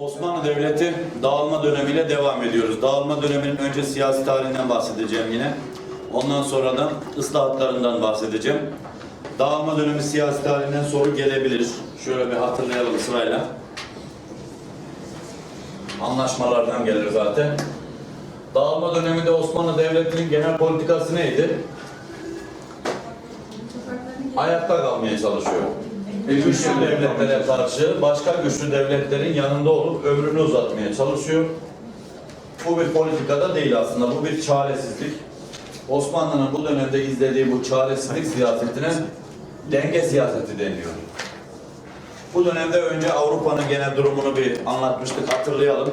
Osmanlı Devleti dağılma dönemiyle devam ediyoruz. Dağılma döneminin önce siyasi tarihinden bahsedeceğim yine. Ondan sonra da ıslahatlarından bahsedeceğim. Dağılma dönemi siyasi tarihinden soru gelebilir. Şöyle bir hatırlayalım sırayla. Anlaşmalardan gelir zaten. Dağılma döneminde Osmanlı Devleti'nin genel politikası neydi? Ayakta kalmaya çalışıyor. Güçlü devletlere karşı başka güçlü devletlerin yanında olup ömrünü uzatmaya çalışıyor. Bu bir politikada değil aslında, bu bir çaresizlik. Osmanlı'nın bu dönemde izlediği bu çaresizlik siyasetine denge siyaseti deniyor. Bu dönemde önce Avrupa'nın genel durumunu bir anlatmıştık, hatırlayalım.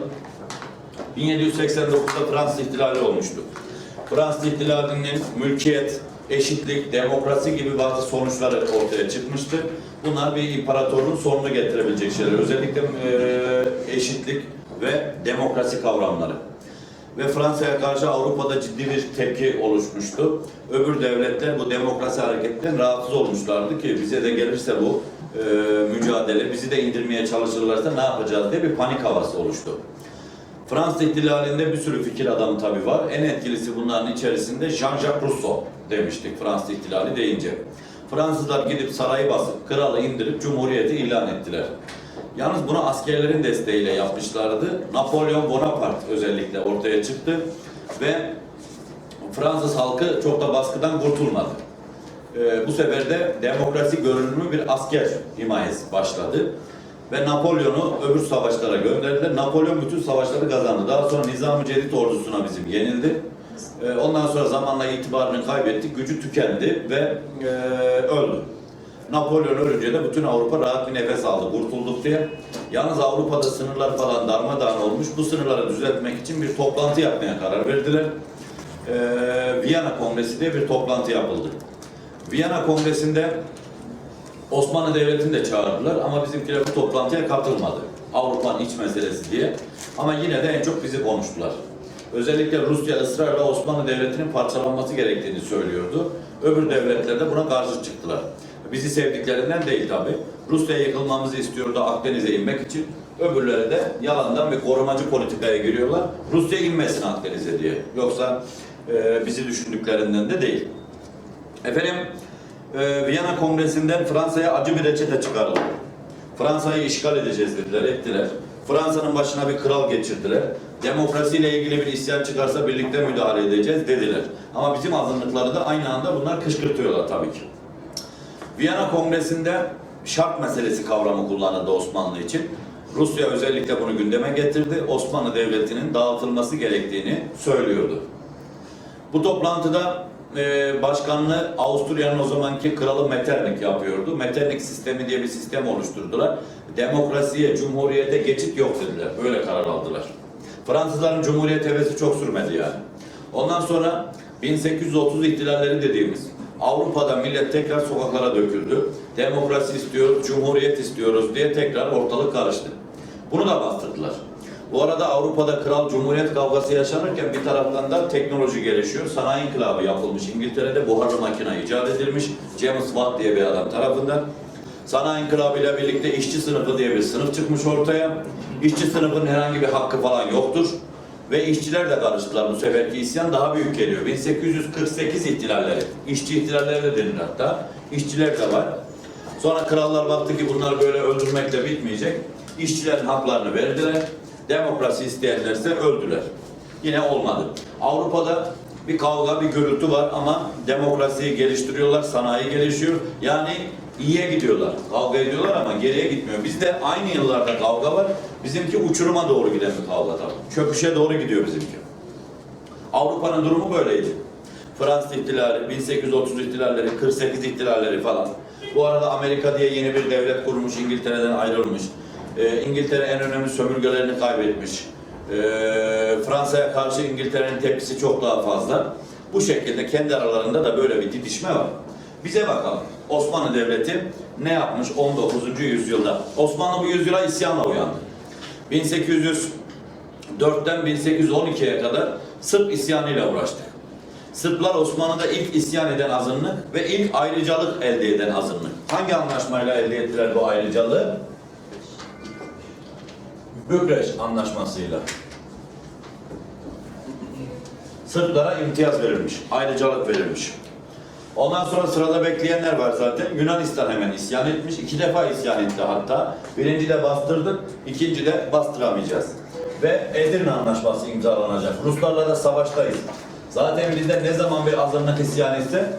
1789'da Fransız ihtilali olmuştu. Fransız ihtilalinin mülkiyet, eşitlik, demokrasi gibi bazı sonuçları ortaya çıkmıştı. Bunlar bir imparatorluğun sonunu getirebilecek şeyler. Özellikle eee, eşitlik ve demokrasi kavramları. Ve Fransa'ya karşı Avrupa'da ciddi bir tepki oluşmuştu. Öbür devletler bu demokrasi hareketinden rahatsız olmuşlardı ki bize de gelirse bu eee, mücadele, bizi de indirmeye çalışırlarsa ne yapacağız diye bir panik havası oluştu. Fransız ihtilalinde bir sürü fikir adamı tabii var. En etkilisi bunların içerisinde Jean-Jacques Rousseau demiştik Fransız ihtilali deyince. Fransızlar gidip sarayı basıp kralı indirip cumhuriyeti ilan ettiler. Yalnız bunu askerlerin desteğiyle yapmışlardı. Napolyon Bonaparte özellikle ortaya çıktı ve Fransız halkı çok da baskıdan kurtulmadı. Ee, bu sefer de demokrasi görünümlü bir asker himayesi başladı. Ve Napolyon'u öbür savaşlara gönderdiler. Napolyon bütün savaşları kazandı. Daha sonra Nizam-ı Cedid ordusuna bizim yenildi. Ee, ondan sonra zamanla itibarını kaybetti, gücü tükendi ve e, öldü. Napolyon ölünce de bütün Avrupa rahat bir nefes aldı, kurtulduk diye. Yalnız Avrupa'da sınırlar falan darmadağın olmuş. Bu sınırları düzeltmek için bir toplantı yapmaya karar verdiler. Ee, Viyana Kongresi diye bir toplantı yapıldı. Viyana Kongresi'nde Osmanlı Devleti'ni de çağırdılar ama bizimkiler bu toplantıya katılmadı. Avrupa'nın iç meselesi diye. Ama yine de en çok bizi konuştular. Özellikle Rusya ısrarla Osmanlı Devleti'nin parçalanması gerektiğini söylüyordu. Öbür devletler de buna karşı çıktılar. Bizi sevdiklerinden değil tabi. Rusya yıkılmamızı istiyordu Akdeniz'e inmek için. Öbürleri de yalandan bir korumacı politikaya giriyorlar. Rusya inmesin Akdeniz'e diye. Yoksa e, bizi düşündüklerinden de değil. Efendim, e, Viyana Kongresi'nden Fransa'ya acı bir reçete çıkarıldı. Fransa'yı işgal edeceğiz dediler, ettiler. Fransa'nın başına bir kral geçirdiler. Demokrasiyle ilgili bir isyan çıkarsa birlikte müdahale edeceğiz dediler. Ama bizim azınlıkları da aynı anda bunlar kışkırtıyorlar tabii ki. Viyana Kongresi'nde şart meselesi kavramı kullanıldı Osmanlı için. Rusya özellikle bunu gündeme getirdi. Osmanlı Devleti'nin dağıtılması gerektiğini söylüyordu. Bu toplantıda e, başkanlığı Avusturya'nın o zamanki kralı Metternich yapıyordu. Metternich sistemi diye bir sistem oluşturdular. Demokrasiye, cumhuriyete geçit yok dediler. Böyle karar aldılar. Fransızların cumhuriyet hevesi çok sürmedi yani. Ondan sonra 1830 ihtilalleri dediğimiz Avrupa'da millet tekrar sokaklara döküldü. Demokrasi istiyoruz, cumhuriyet istiyoruz diye tekrar ortalık karıştı. Bunu da bastırdılar. Bu arada Avrupa'da kral cumhuriyet kavgası yaşanırken bir taraftan da teknoloji gelişiyor. Sanayi inkılabı yapılmış. İngiltere'de buharlı makine icat edilmiş. James Watt diye bir adam tarafından. Sanayi inkılabı ile birlikte işçi sınıfı diye bir sınıf çıkmış ortaya. İşçi sınıfının herhangi bir hakkı falan yoktur. Ve işçiler de karıştılar bu seferki isyan daha büyük geliyor. 1848 ihtilalleri, işçi ihtilalleri de denir hatta. İşçiler de var. Sonra krallar baktı ki bunlar böyle öldürmekle bitmeyecek. İşçilerin haklarını verdiler. Demokrasi isteyenlerse öldüler. Yine olmadı. Avrupa'da bir kavga, bir gürültü var ama demokrasiyi geliştiriyorlar, sanayi gelişiyor. Yani iyiye gidiyorlar. Kavga ediyorlar ama geriye gitmiyor. Bizde aynı yıllarda kavga var. Bizimki uçuruma doğru giden bir kavga tabii. Çöküşe doğru gidiyor bizimki. Avrupa'nın durumu böyleydi. Fransız ihtilali, 1830 ihtilalleri, 48 ihtilalleri falan. Bu arada Amerika diye yeni bir devlet kurmuş, İngiltere'den ayrılmış. Ee, İngiltere en önemli sömürgelerini kaybetmiş. Ee, Fransa'ya karşı İngiltere'nin tepkisi çok daha fazla. Bu şekilde kendi aralarında da böyle bir didişme var. Bize bakalım. Osmanlı Devleti ne yapmış 19. yüzyılda? Osmanlı bu yüzyıla isyanla uyandı. 1804'ten 1812'ye kadar Sırp isyanıyla uğraştık. Sırplar Osmanlı'da ilk isyan eden azınlık ve ilk ayrıcalık elde eden azınlık. Hangi anlaşmayla elde ettiler bu ayrıcalığı? Bükreş Anlaşması'yla Sırplara imtiyaz verilmiş, ayrıcalık verilmiş. Ondan sonra sırada bekleyenler var zaten. Yunanistan hemen isyan etmiş. İki defa isyan etti hatta. Birinci de bastırdık, ikinci de bastıramayacağız. Ve Edirne Anlaşması imzalanacak. Ruslarla da savaştayız. Zaten bizde ne zaman bir azınlık isyan etse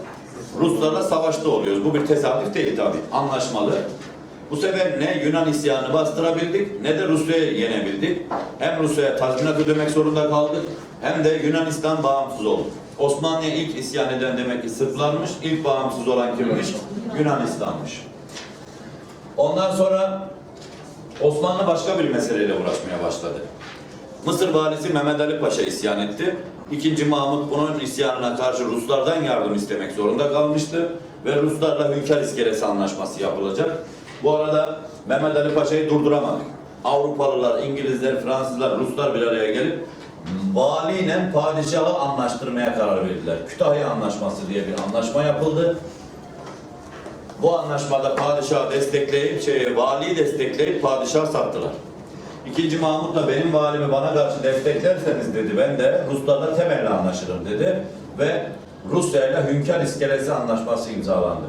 Ruslarla savaşta oluyoruz. Bu bir tesadüf değil tabii. Anlaşmalı. Bu sefer ne Yunan isyanını bastırabildik ne de Rusya'yı yenebildik. Hem Rusya'ya tazminat ödemek zorunda kaldık hem de Yunanistan bağımsız oldu. Osmanlı'ya ilk isyan eden demek ki Sırplarmış, ilk bağımsız olan kimmiş? Yunanistan'mış. Ondan sonra Osmanlı başka bir meseleyle uğraşmaya başladı. Mısır valisi Mehmet Ali Paşa isyan etti. İkinci Mahmut bunun isyanına karşı Ruslardan yardım istemek zorunda kalmıştı ve Ruslarla Hünkar İskelesi Anlaşması yapılacak. Bu arada Mehmet Ali Paşa'yı durduramadık. Avrupalılar, İngilizler, Fransızlar, Ruslar bir araya gelip valiyle padişahı anlaştırmaya karar verdiler. Kütahya Anlaşması diye bir anlaşma yapıldı. Bu anlaşmada padişahı destekleyip, şey, valiyi destekleyip padişahı sattılar. İkinci Mahmut da benim valimi bana karşı desteklerseniz dedi. Ben de Ruslarla temelli anlaşırım dedi. Ve Rusya ile Hünkar İskelesi Anlaşması imzalandı.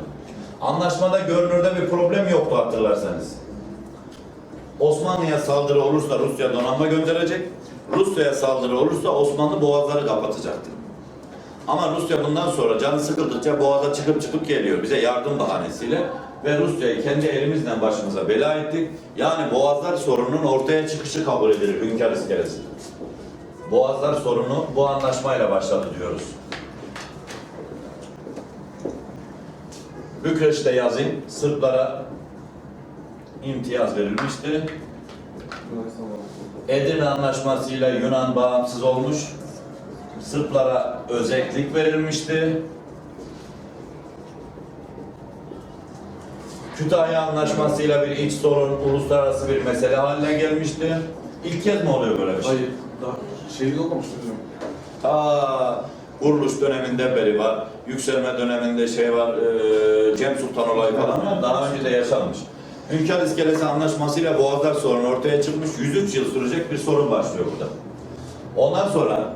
Anlaşmada görünürde bir problem yoktu hatırlarsanız. Osmanlı'ya saldırı olursa Rusya donanma gönderecek. Rusya'ya saldırı olursa Osmanlı boğazları kapatacaktı. Ama Rusya bundan sonra canı sıkıldıkça boğaza çıkıp çıkıp geliyor bize yardım bahanesiyle ve Rusya'yı kendi elimizle başımıza bela ettik. Yani boğazlar sorununun ortaya çıkışı kabul edilir Hünkar İskelesi. Boğazlar sorunu bu anlaşmayla başladı diyoruz. Bükreş'te yazayım Sırplara imtiyaz verilmişti. Edirne Anlaşması'yla Yunan bağımsız olmuş. Sırplara özellik verilmişti. Kütahya Anlaşması'yla bir iç sorun, uluslararası bir mesele haline gelmişti. İlk kez mi oluyor böyle bir şey? Hayır, daha şeyde olmamıştı hocam. Ta kuruluş döneminden beri var. Yükselme döneminde şey var, e, Cem Sultan olayı falan. Daha önce de yaşanmış. Hünkar İskelesi Anlaşması'yla Boğazlar sorunu ortaya çıkmış. 103 yıl sürecek bir sorun başlıyor burada. Ondan sonra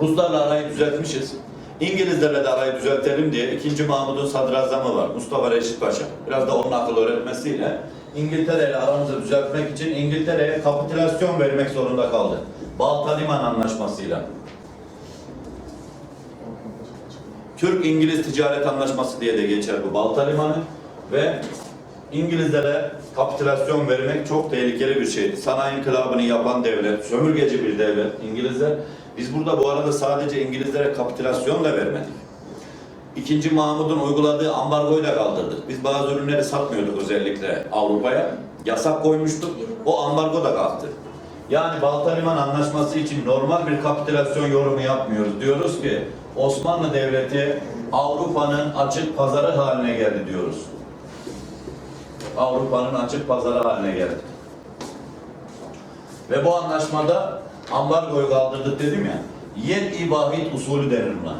Ruslarla arayı düzeltmişiz. İngilizlerle de arayı düzeltelim diye 2. Mahmud'un sadrazamı var. Mustafa Reşit Paşa. Biraz da onun akıl öğretmesiyle İngiltere ile aramızı düzeltmek için İngiltere'ye kapitülasyon vermek zorunda kaldı. Balta Liman Anlaşması'yla. Türk-İngiliz Ticaret Anlaşması diye de geçer bu Balta Limanı ve İngilizlere kapitülasyon vermek çok tehlikeli bir şeydi. Sanayi inkılabını yapan devlet, sömürgeci bir devlet İngilizler. Biz burada bu arada sadece İngilizlere kapitülasyon da vermedik. İkinci Mahmud'un uyguladığı ambargoyu da kaldırdık. Biz bazı ürünleri satmıyorduk özellikle Avrupa'ya. Yasak koymuştuk. O ambargo da kalktı. Yani Balta Liman Anlaşması için normal bir kapitülasyon yorumu yapmıyoruz. Diyoruz ki Osmanlı Devleti Avrupa'nın açık pazarı haline geldi diyoruz. Avrupa'nın açık pazarı haline geldi. Ve bu anlaşmada ambargoyu kaldırdık dedim ya. Yet ibahit usulü denir buna.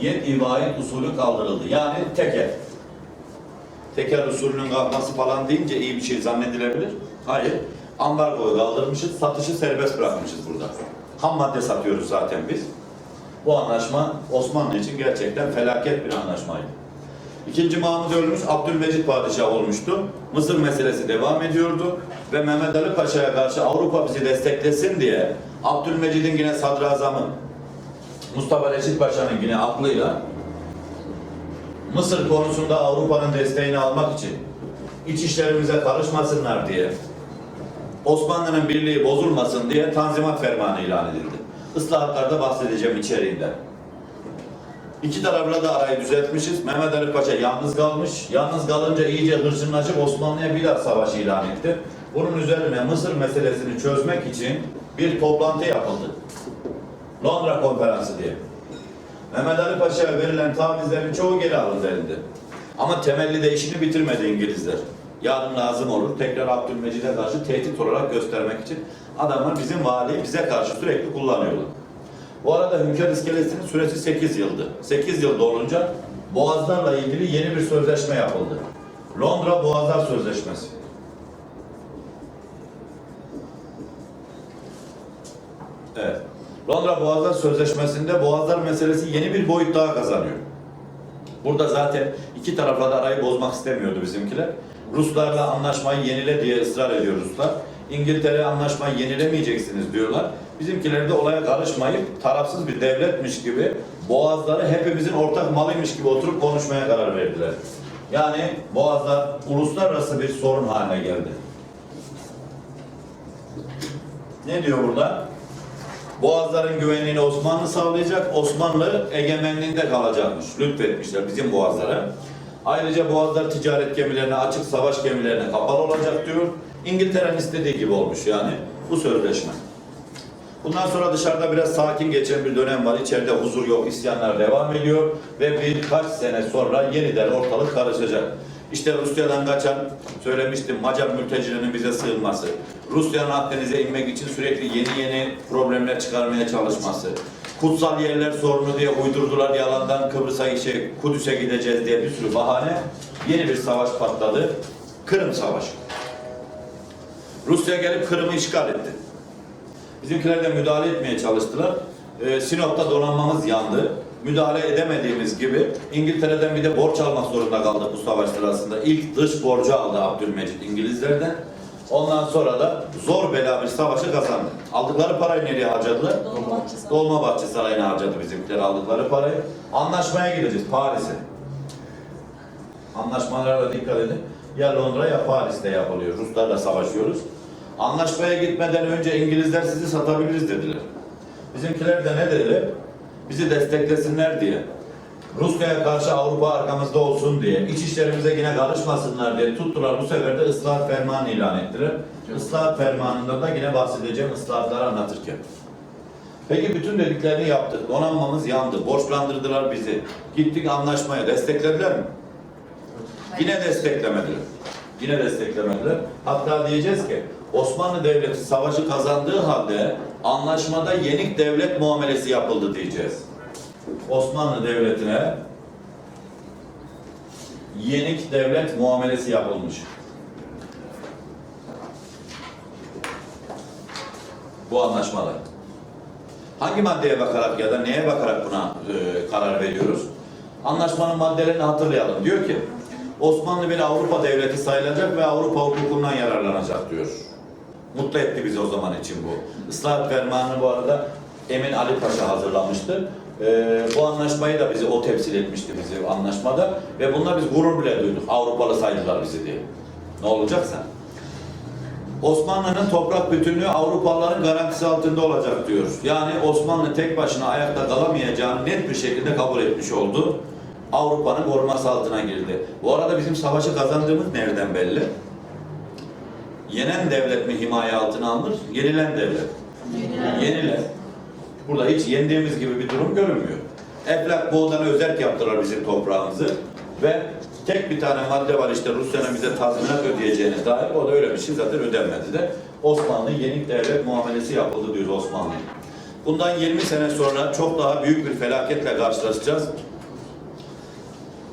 Yet ibahit usulü kaldırıldı. Yani teker. Teker usulünün kalkması falan deyince iyi bir şey zannedilebilir. Hayır. Ambargoyu kaldırmışız, satışı serbest bırakmışız burada. Ham madde satıyoruz zaten biz. Bu anlaşma Osmanlı için gerçekten felaket bir anlaşmaydı. İkinci Mahmud ölmüş, Abdülmecit padişah olmuştu. Mısır meselesi devam ediyordu ve Mehmet Ali Paşa'ya karşı Avrupa bizi desteklesin diye Abdülmecid'in yine sadrazamı Mustafa Reşit Paşa'nın yine aklıyla Mısır konusunda Avrupa'nın desteğini almak için iç işlerimize karışmasınlar diye Osmanlı'nın birliği bozulmasın diye Tanzimat Fermanı ilan edildi. Islahatlarda bahsedeceğim içeriğinde. İki tarafla da arayı düzeltmişiz. Mehmet Ali Paşa yalnız kalmış. Yalnız kalınca iyice hırçınlaşıp Osmanlı'ya bir daha savaş ilan etti. Bunun üzerine Mısır meselesini çözmek için bir toplantı yapıldı. Londra Konferansı diye. Mehmet Ali Paşa'ya verilen tavizlerin çoğu geri alındı elinde. Ama temelli de işini bitirmedi İngilizler yarın lazım olur. Tekrar Abdülmecid'e karşı tehdit olarak göstermek için adamlar bizim valiyi bize karşı sürekli kullanıyorlar. Bu arada Hünkar İskelesi'nin süresi 8 yıldı. 8 yıl dolunca Boğazlarla ilgili yeni bir sözleşme yapıldı. Londra Boğazlar Sözleşmesi. Evet. Londra Boğazlar Sözleşmesi'nde Boğazlar meselesi yeni bir boyut daha kazanıyor. Burada zaten iki tarafa da arayı bozmak istemiyordu bizimkiler. Ruslarla anlaşmayı yenile diye ısrar ediyor Ruslar. İngiltere anlaşmayı yenilemeyeceksiniz diyorlar. Bizimkiler de olaya karışmayıp tarafsız bir devletmiş gibi boğazları hepimizin ortak malıymış gibi oturup konuşmaya karar verdiler. Yani boğazlar uluslararası bir sorun haline geldi. Ne diyor burada? Boğazların güvenliğini Osmanlı sağlayacak, Osmanlı egemenliğinde kalacakmış. Lütfetmişler bizim boğazlara. Ayrıca boğazlar ticaret gemilerine, açık savaş gemilerine kapalı olacak diyor. İngiltere'nin istediği gibi olmuş yani bu sözleşme. Bundan sonra dışarıda biraz sakin geçen bir dönem var. İçeride huzur yok, isyanlar devam ediyor ve birkaç sene sonra yeniden ortalık karışacak. İşte Rusya'dan kaçan, söylemiştim Macar mültecilerinin bize sığınması, Rusya'nın Akdeniz'e inmek için sürekli yeni yeni problemler çıkarmaya çalışması, kutsal yerler sorunu diye uydurdular yalandan Kıbrıs'a, şey, Kudüs'e gideceğiz diye bir sürü bahane. Yeni bir savaş patladı. Kırım Savaşı. Rusya gelip Kırım'ı işgal etti. Bizimkiler de müdahale etmeye çalıştılar. Ee, Sinop'ta donanmamız yandı. Müdahale edemediğimiz gibi İngiltere'den bir de borç almak zorunda kaldık bu savaş sırasında. İlk dış borcu aldı Abdülmecit İngilizlerden. Ondan sonra da zor bela bir savaşı kazandı. Aldıkları parayı nereye harcadılar? Dolmabahçe. Dolmabahçe Sarayı'na harcadı bizimkiler aldıkları parayı. Anlaşmaya gideceğiz Paris'e. Anlaşmalara da dikkat edin. Ya Londra ya Paris'te yapılıyor. Ruslarla savaşıyoruz. Anlaşmaya gitmeden önce İngilizler sizi satabiliriz dediler. Bizimkiler de ne dediler? Bizi desteklesinler diye. Rusya'ya karşı Avrupa arkamızda olsun diye, iç işlerimize yine karışmasınlar diye tuttular. Bu sefer de ıslahat fermanı ilan ettiler. Islahat fermanında da yine bahsedeceğim ıslahatları anlatırken. Peki bütün dediklerini yaptık. Donanmamız yandı. Borçlandırdılar bizi. Gittik anlaşmaya. Desteklediler mi? Yine desteklemediler. Yine desteklemediler. Hatta diyeceğiz ki Osmanlı Devleti savaşı kazandığı halde anlaşmada yenik devlet muamelesi yapıldı diyeceğiz. Osmanlı Devleti'ne yenik devlet muamelesi yapılmış. Bu anlaşmada. Hangi maddeye bakarak ya da neye bakarak buna e, karar veriyoruz? Anlaşmanın maddelerini hatırlayalım. Diyor ki Osmanlı bir Avrupa devleti sayılacak ve Avrupa hukukundan yararlanacak diyor. Mutlu etti bizi o zaman için bu. Islahat fermanını bu arada Emin Ali Paşa hazırlamıştı. E, bu anlaşmayı da bizi o temsil etmişti bizi anlaşmada ve bununla biz gurur bile duyduk. Avrupalı saydılar bizi diye. Ne olacaksa. Osmanlı'nın toprak bütünlüğü Avrupalıların garantisi altında olacak diyor. Yani Osmanlı tek başına ayakta kalamayacağını net bir şekilde kabul etmiş oldu. Avrupa'nın koruması altına girdi. Bu arada bizim savaşı kazandığımız nereden belli? Yenen devlet mi himaye altına alınır? Yenilen devlet. Yenilen. Burada hiç yendiğimiz gibi bir durum görünmüyor. Eflak boğdan özerk yaptılar bizim toprağımızı ve tek bir tane madde var işte Rusya'nın bize tazminat ödeyeceğine dair o da öyle bir şey zaten ödenmedi de Osmanlı yenik devlet muamelesi yapıldı diyor Osmanlı'ya. Bundan 20 sene sonra çok daha büyük bir felaketle karşılaşacağız.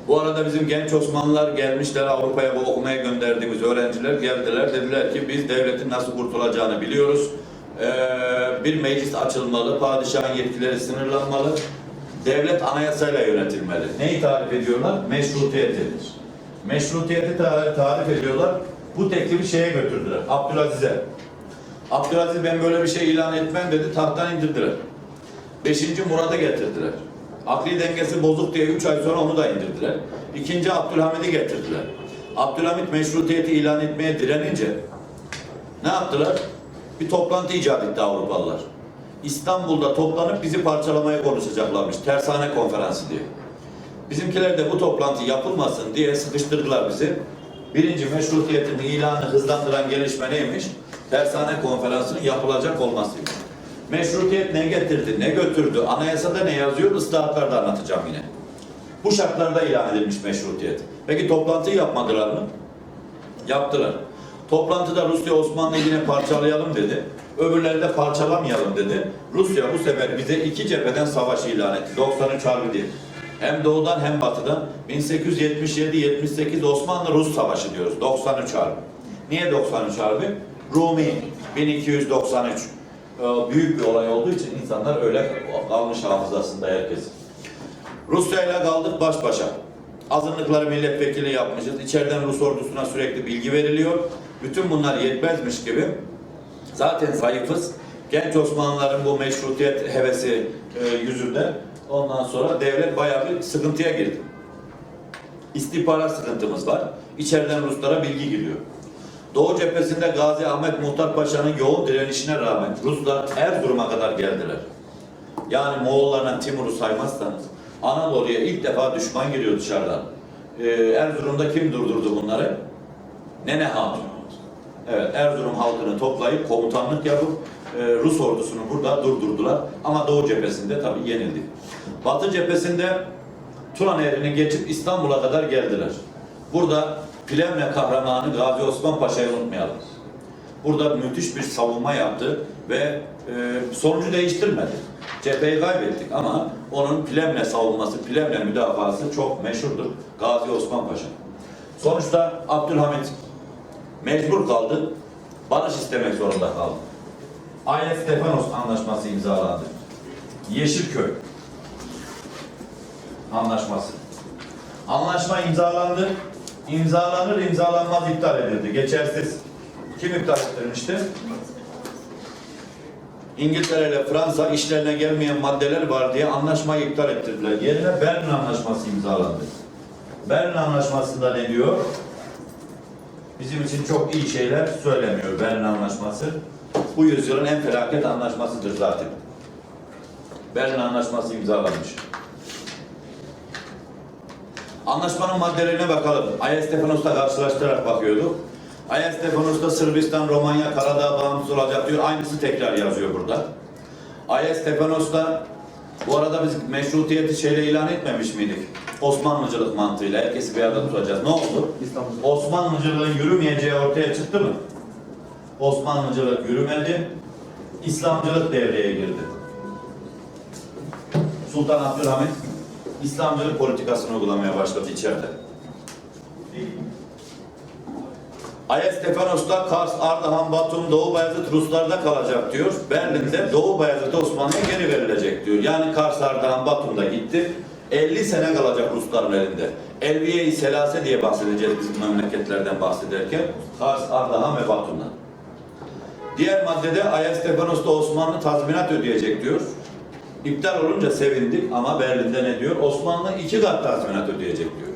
Bu arada bizim genç Osmanlılar gelmişler Avrupa'ya bu okumaya gönderdiğimiz öğrenciler geldiler. Dediler ki biz devletin nasıl kurtulacağını biliyoruz. Ee, bir meclis açılmalı, padişahın yetkileri sınırlanmalı. Devlet anayasayla yönetilmeli. Neyi tarif ediyorlar? Meşrutiyeti. Meşrutiyeti tar- tarif ediyorlar. Bu teklifi şeye götürdüler. Abdülaziz'e. Abdülaziz ben böyle bir şey ilan etmem dedi. Tahttan indirdiler. Beşinci Murad'ı getirdiler. Akli dengesi bozuk diye üç ay sonra onu da indirdiler. İkinci Abdülhamid'i getirdiler. Abdülhamid meşrutiyeti ilan etmeye direnince ne yaptılar? Bir toplantı icat etti Avrupalılar. İstanbul'da toplanıp bizi parçalamaya konuşacaklarmış. Tersane konferansı diye. Bizimkiler de bu toplantı yapılmasın diye sıkıştırdılar bizi. Birinci meşrutiyetin ilanı hızlandıran gelişme neymiş? Tersane konferansının yapılacak olmasıymış. Meşrutiyet ne getirdi, ne götürdü, anayasada ne yazıyor, ıslahatlarda anlatacağım yine. Bu şartlarda ilan edilmiş meşrutiyet. Peki toplantıyı yapmadılar mı? Yaptılar. Toplantıda Rusya Osmanlı'yı yine parçalayalım dedi. Öbürleri de parçalamayalım dedi. Rusya bu sefer bize iki cepheden savaş ilan etti. 93 Harbi diye. Hem doğudan hem batıdan 1877-78 Osmanlı-Rus savaşı diyoruz. 93 Harbi. Niye 93 Harbi? Rumi 1293. e, büyük bir olay olduğu için insanlar öyle kalmış hafızasında herkes. Rusya ile kaldık baş başa. Azınlıkları milletvekili yapmışız. İçeriden Rus ordusuna sürekli bilgi veriliyor. Bütün bunlar yetmezmiş gibi zaten zayıfız. Genç Osmanlıların bu meşrutiyet hevesi e, yüzünden ondan sonra devlet bayağı bir sıkıntıya girdi. İstihbarat sıkıntımız var. İçeriden Ruslara bilgi giriyor. Doğu cephesinde Gazi Ahmet Muhtar Paşa'nın yoğun direnişine rağmen Ruslar Erzurum'a kadar geldiler. Yani Moğollarla Timur'u saymazsanız Anadolu'ya ilk defa düşman geliyor dışarıdan. Ee, Erzurum'da kim durdurdu bunları? Nene Hatun. Evet, Erzurum halkını toplayıp komutanlık yapıp e, Rus ordusunu burada durdurdular. Ama Doğu cephesinde tabii yenildi. Batı cephesinde Turan Nehri'ni geçip İstanbul'a kadar geldiler. Burada Plevne kahramanı Gazi Osman Paşa'yı unutmayalım. Burada müthiş bir savunma yaptı ve e, sonucu değiştirmedi. Cepheyi kaybettik ama onun Plevne savunması, Plevne müdafası çok meşhurdur. Gazi Osman Paşa. Sonuçta Abdülhamit mecbur kaldı. Barış istemek zorunda kaldı. Ayet Stefanos anlaşması imzalandı. Yeşilköy anlaşması. Anlaşma imzalandı. İmzalanır imzalanmaz iptal edildi. Geçersiz. Kim iptal ettirmişti? İngiltere ile Fransa işlerine gelmeyen maddeler var diye anlaşmayı iptal ettirdiler. Yerine Berlin Anlaşması imzalandı. Berlin Anlaşması'nda ne diyor? Bizim için çok iyi şeyler söylemiyor Berlin Anlaşması. Bu yüzyılın en felaket anlaşmasıdır zaten. Berlin Anlaşması imzalanmış. Anlaşmanın maddelerine bakalım. Aya Stefanos'la karşılaştırarak bakıyorduk. Aya Stefanos'ta Sırbistan, Romanya, Karadağ bağımsız olacak diyor. Aynısı tekrar yazıyor burada. Aya Stefanos'ta bu arada biz meşrutiyeti şeyle ilan etmemiş miydik? Osmanlıcılık mantığıyla herkesi bir arada tutacağız. Ne oldu? İstanbul. Osmanlıcılığın yürümeyeceği ortaya çıktı mı? Osmanlıcılık yürümedi. İslamcılık devreye girdi. Sultan Abdülhamit İslamcılık politikasını uygulamaya başladı içeride. Aya Stefanos'ta Kars, Ardahan, Batum, Doğu Bayezid Ruslarda kalacak diyor. Berlin'de Doğu Bayezid Osmanlı'ya geri verilecek diyor. Yani Kars, Ardahan, Batum'da gitti. 50 sene kalacak Rusların elinde. Elviye-i Selase diye bahsedeceğiz bizim memleketlerden bahsederken. Kars, Ardahan ve Batum'dan. Diğer maddede Aya Stefanos'ta Osmanlı tazminat ödeyecek diyor. İptal olunca sevindik ama Berlin'de ne diyor? Osmanlı iki kat tazminat ödeyecek diyor.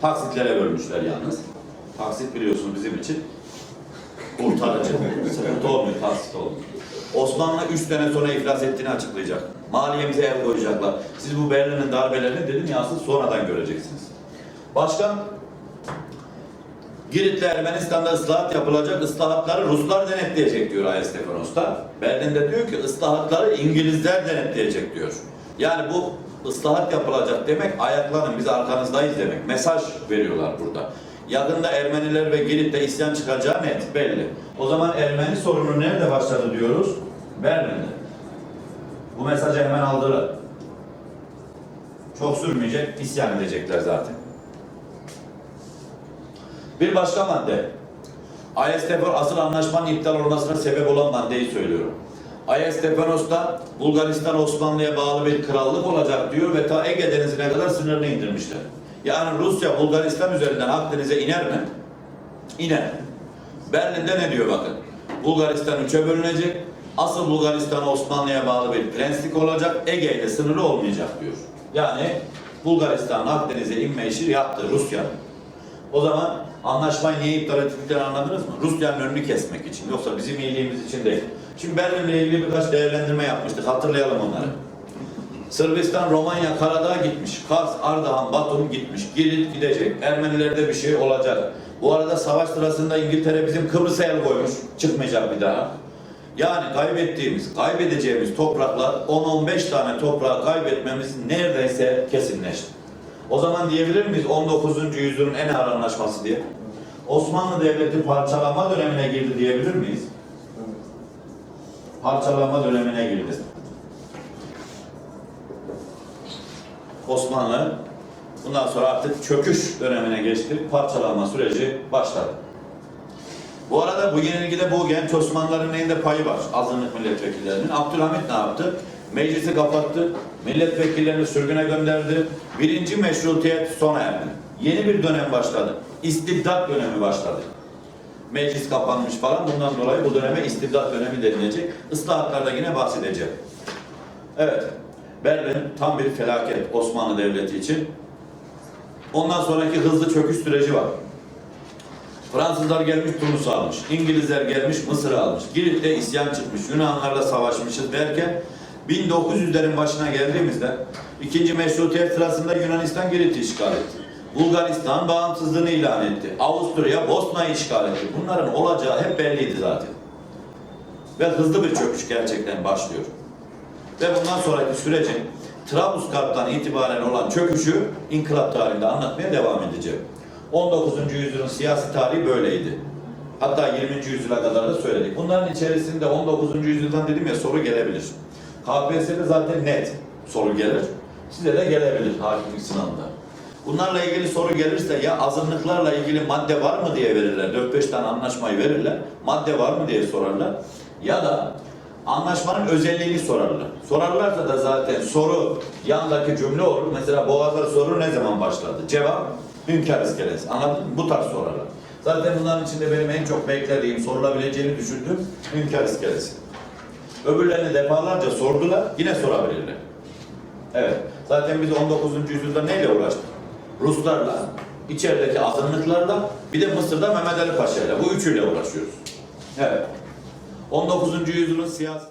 Taksitlere bölmüşler yalnız. Taksit biliyorsunuz bizim için kurtarıcı. Sıkıntı olmuyor, taksit olmuyor. Osmanlı 3 sene sonra iflas ettiğini açıklayacak. Maliyemize el koyacaklar. Siz bu Berlin'in darbelerini dedim ya asıl sonradan göreceksiniz. Başkan Girit'le Ermenistan'da ıslahat yapılacak. Islahatları Ruslar denetleyecek diyor Ayas Stefanos'ta. Berlin'de diyor ki ıslahatları İngilizler denetleyecek diyor. Yani bu ıslahat yapılacak demek ayaklanın biz arkanızdayız demek. Mesaj veriyorlar burada. Yakında Ermeniler ve Girit'te isyan çıkacağı net belli. O zaman Ermeni sorunu nerede başladı diyoruz? Berlin'de. Bu mesajı hemen aldılar. Çok sürmeyecek, isyan edecekler zaten. Bir başka madde. Ayestefor asıl anlaşmanın iptal olmasına sebep olan maddeyi söylüyorum. Ayestefanos'ta Bulgaristan Osmanlı'ya bağlı bir krallık olacak diyor ve ta Ege Denizi'ne kadar sınırını indirmişler. Yani Rusya Bulgaristan üzerinden Akdeniz'e iner mi? İner. Berlin'de ne diyor bakın. Bulgaristan üçe bölünecek. Asıl Bulgaristan Osmanlı'ya bağlı bir prenslik olacak. Ege ile sınırı olmayacak diyor. Yani Bulgaristan Akdeniz'e inme işi yaptı Rusya. O zaman anlaşmayı niye iptal ettiklerini anladınız mı? Rusya'nın önünü kesmek için. Yoksa bizim iyiliğimiz için değil. Şimdi Berlin'le ilgili birkaç değerlendirme yapmıştık. Hatırlayalım onları. Sırbistan, Romanya, Karadağ gitmiş. Kars, Ardahan, Batum gitmiş. Girit gidecek. Ermenilerde bir şey olacak. Bu arada savaş sırasında İngiltere bizim Kıbrıs'a el koymuş. Çıkmayacak bir daha. Yani kaybettiğimiz, kaybedeceğimiz topraklar 10-15 tane toprağı kaybetmemiz neredeyse kesinleşti. O zaman diyebilir miyiz 19. yüzyılın en ağır anlaşması diye? Osmanlı Devleti parçalanma dönemine girdi diyebilir miyiz? Evet. Parçalanma dönemine girdi. Osmanlı bundan sonra artık çöküş dönemine geçti. Parçalanma süreci başladı. Bu arada bu yenilgide bu genç Osmanlıların neyinde payı var azınlık milletvekillerinin. Abdülhamit ne yaptı? Meclisi kapattı, milletvekillerini sürgüne gönderdi. Birinci meşrutiyet sona erdi. Yeni bir dönem başladı. İstibdat dönemi başladı. Meclis kapanmış falan. Bundan dolayı bu döneme istibdat dönemi denilecek. Islahatlarda yine bahsedeceğim. Evet. Berlin tam bir felaket Osmanlı Devleti için. Ondan sonraki hızlı çöküş süreci var. Fransızlar gelmiş Tunus'u almış. İngilizler gelmiş Mısır'ı almış. Girit'te isyan çıkmış. Yunanlarla savaşmışız derken 1900'lerin başına geldiğimizde ikinci meşrutiyet sırasında Yunanistan Girit'i işgal etti. Bulgaristan bağımsızlığını ilan etti. Avusturya Bosna'yı işgal etti. Bunların olacağı hep belliydi zaten. Ve hızlı bir çöküş gerçekten başlıyor. Ve bundan sonraki sürecin Trablusgarp'tan itibaren olan çöküşü inkılap tarihinde anlatmaya devam edeceğim. 19. yüzyılın siyasi tarihi böyleydi. Hatta 20. yüzyıla kadar da söyledik. Bunların içerisinde 19. yüzyıldan dedim ya soru gelebilir. KPSS'de zaten net soru gelir. Size de gelebilir hakimlik sınavında. Bunlarla ilgili soru gelirse ya azınlıklarla ilgili madde var mı diye verirler. 4-5 tane anlaşmayı verirler. Madde var mı diye sorarlar. Ya da anlaşmanın özelliğini sorarlar. Sorarlarsa da zaten soru yandaki cümle olur. Mesela Boğazlar soru ne zaman başladı? Cevap hünkâr iskelesi. Anladın mı? Bu tarz sorarlar. Zaten bunların içinde benim en çok beklediğim, sorulabileceğini düşündüğüm hünkâr iskelesi. Öbürlerini defalarca sordular, yine sorabilirler. Evet. Zaten biz 19. yüzyılda neyle uğraştık? Ruslarla, içerideki azınlıklarla, bir de Mısır'da Mehmet Ali Paşa'yla. Bu üçüyle uğraşıyoruz. Evet. 19. yüzyılın siyasi